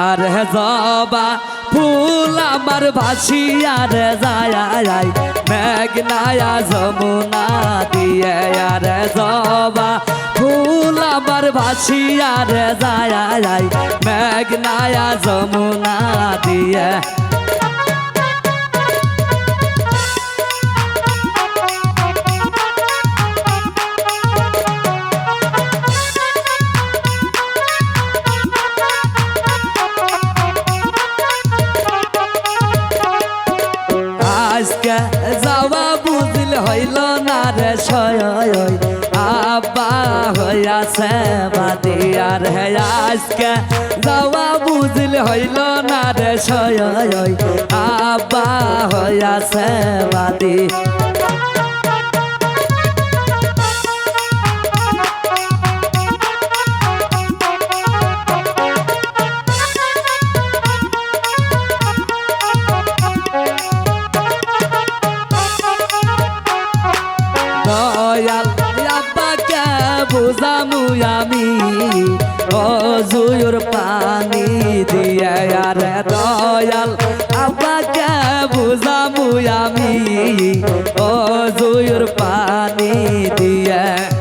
আর জবা, ফুল আমার ভাসিয়ার যায় মেঘনা যমুনা দিয়ে, আর জবা, ফুল আমার ভাসিয়ার যায় মেঘনায়া যমুনা দিয়ে আজকে যাওয়া বুঝিল হইল না রে সয়। আব্বা হইয়াছে বাদিয়ার হে আজকে যাওয়া বুঝিল হইল না রে সয়। আব্বা হইয়াছে বাদি। আমি অজুর পানি দিয়ে আরে দয়াল আপাকে বুঝামু আমি অজুর পানি দিয়ে।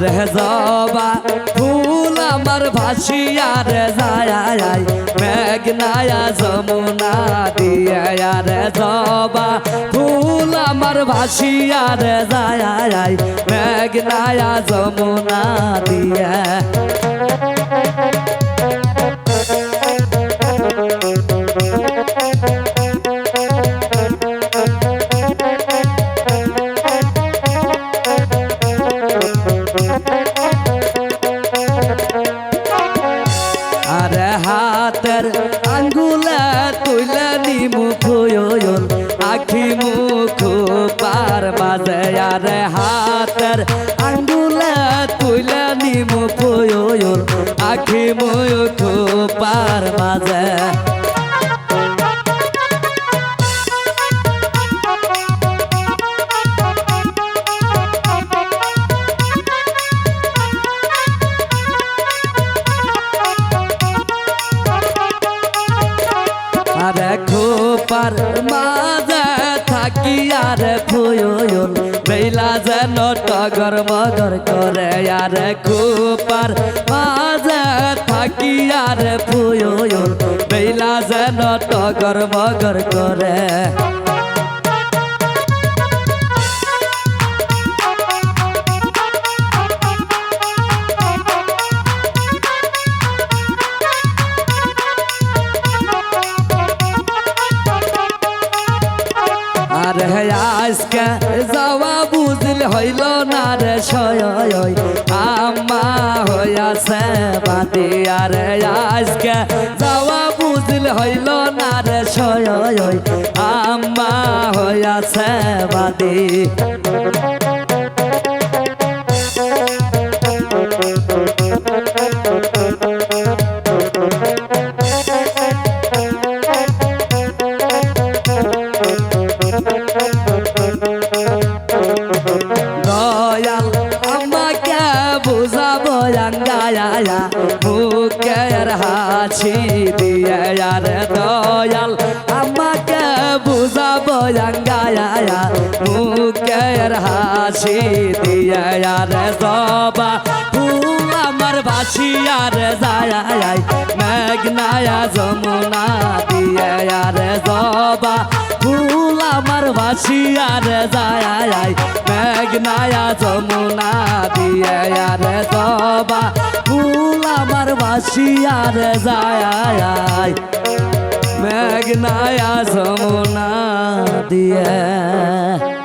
আর জবা, ফুল আমার ভাসিয়ার যায় মেঘনায়া যমুনা দিয়া আর জবা, ফুল আমার ভাসিয়ার যায় মেঘনায়া যমুনা দিয়ে। মুখ খোপার মাঝে থাকি আর ফুয়ল বেলা যেন টগর মগর করে আর খুপার মাঝে থাকি আর ফুয়ল বেলা যেন টগর মগর করে। আর আজকে যাওয়া বুঝল হইল না রে সয় আম্মা হইয়াছে বাদে আর আজকে যাওয়া বুঝল হইল না রে সয় আম্মা হইয়াছে বাদি দয়াল, আমাকে বুঝাবো আঙ্গায়া মুখের হাসি দিয়ে আর দয়াল, আমাকে বুঝাবো আঙ্গায়া মুখের হাসি দিয়ে আর ফুল আমার বাসি আর যায় মেঘনায়া যমুনা দিয়ে আর ফুল আমার বাসি আর যায় মেঘনায়া যমুনা দিয়ে রে জবা ফুল আমার বাসি আর যায় মেঘনায়া যমুনা দিয়ে।